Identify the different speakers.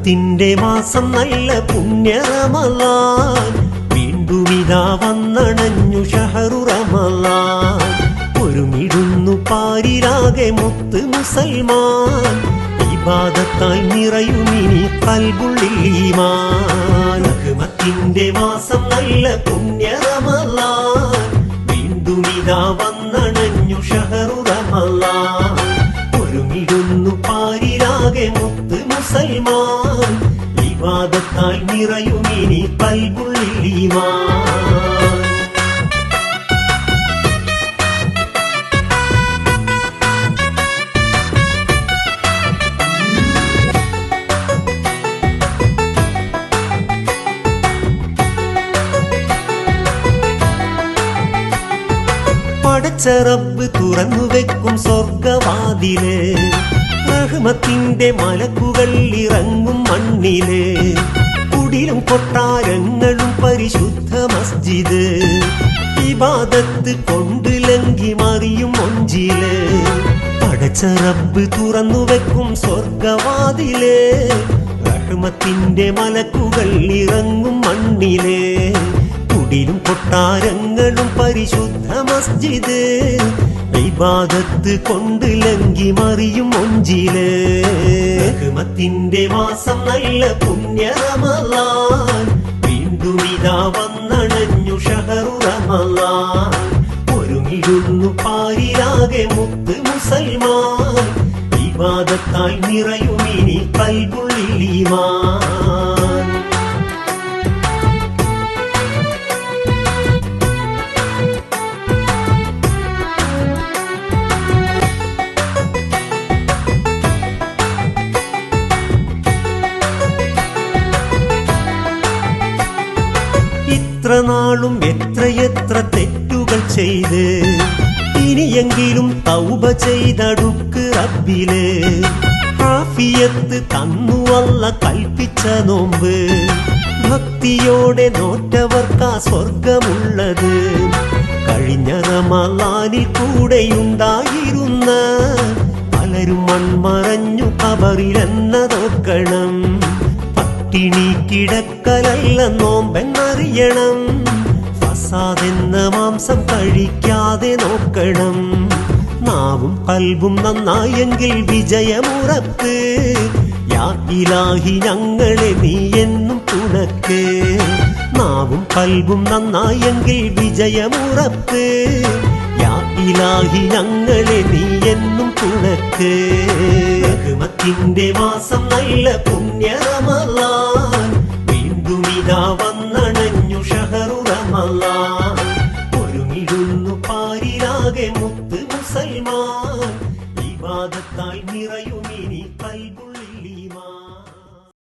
Speaker 1: റഹ്മത്തിന്റെ മാസം നല്ല പുണ്യറമലാൻ. വീണ്ടും ഇതാ വന്നണഞ്ഞു ഷഹറു ഒരുമിടുന്നു പാരിരാകെ മുത്ത് മുസൽമാൻ. ഇബാദത്താൽ നിറയുമിനി കൽബുള്ളിൽ ഈമാൻ. റഹ്മത്തിന്റെ മാസം നല്ല പുണ്യറമലാൻ. വീണ്ടും ഇതാ വന്നണഞ്ഞു ഷഹറു മുത്ത് മുസൽമാൻ വിവാദത്താൽ നിറയുമിനി കൽബുള്ളിൽ ഈമാൻ പടച്ച റബ്ബ് തുറന്നു വെക്കും സ്വർഗവാതിൽ റഹ്മത്തിന്റെ മലക്കുകൾ ഇറങ്ങും മണ്ണിൽ. കുടിലും കൊട്ടാരങ്ങളും പരിശുദ്ധ മസ്ജിദ്. ഇബാദത്ത് കൊണ്ട് ലങ്കി മറിയും ഒഞ്ചിൽ പടച്ച റബ്ബ് തുറന്നു വെക്കും സ്വർഗവാതിൽ റഹ്മത്തിന്റെ മലക്കുകൾ ഇറങ്ങും മണ്ണിൽ. കുടിലും കൊട്ടാരങ്ങളും പരിശുദ്ധ മസ്ജിദ്. ഇബാദത്ത് കൊണ്ട് ലങ്കി മറിയും ഒഞ്ചിൽ റഹ്മത്തിന്റെ മാസം നല്ല പുണ്യറമലാൻ വീണ്ടും ഇതാ വന്നണഞ്ഞു ഷഹറു റമലാൻ ഒരുമിടുന്നു പാരിലാകെ മുത്ത് മുസൽമാൻ. ഇബാദത്താൽ നിറയുമിനി കൽബുള്ളിൽ ഈമാൻ. ഇത്ര നാളും എത്രയെത്ര തെറ്റുകൾ ചെയ്ത് ഇനിയെങ്കിലും തൗബ ചെയ്തടുക്ക് റബ്ബിൽ. ഹാഫിയത്ത് തന്നുവല്ല കൽപ്പിച്ച നോമ്പ്. ഭക്തിയോടെ നോറ്റവർക്കാ സ്വർഗമുള്ളത്. കഴിഞ്ഞ റമലാനിൽ കൂടെയുണ്ടായിരുന്ന പലരും മൺമറഞ്ഞു കബറിലെന്നതോക്കണം കിടക്കലല്ല നോമ്പെന്നറിയണം. ഫസാദെന്ന മാംസം കഴിക്കാതെ നോക്കണം. നാവും കൽബും നന്നായെങ്കിൽ വിജയമുറപ്പ് യാ ഇലാഹി ഞങ്ങളെ നീ എന്നും തുണക്ക്. നാവും കൽബും നന്നായെങ്കിൽ വിജയമുറപ്പ് യാ ഇലാഹി ഞങ്ങളെ നീ എന്നും തുണക്ക്. റഹ്മത്തിന്റെ മാസം നല്ല പുണ്യറമലാൻ വീണ്ടും വന്നണഞ്ഞു ഷഹറുറമല്ല. ഒരുമിടുന്നു പാരിലാകെ മുത്ത് മുസൽമാൻ. വിവാദത്താൽ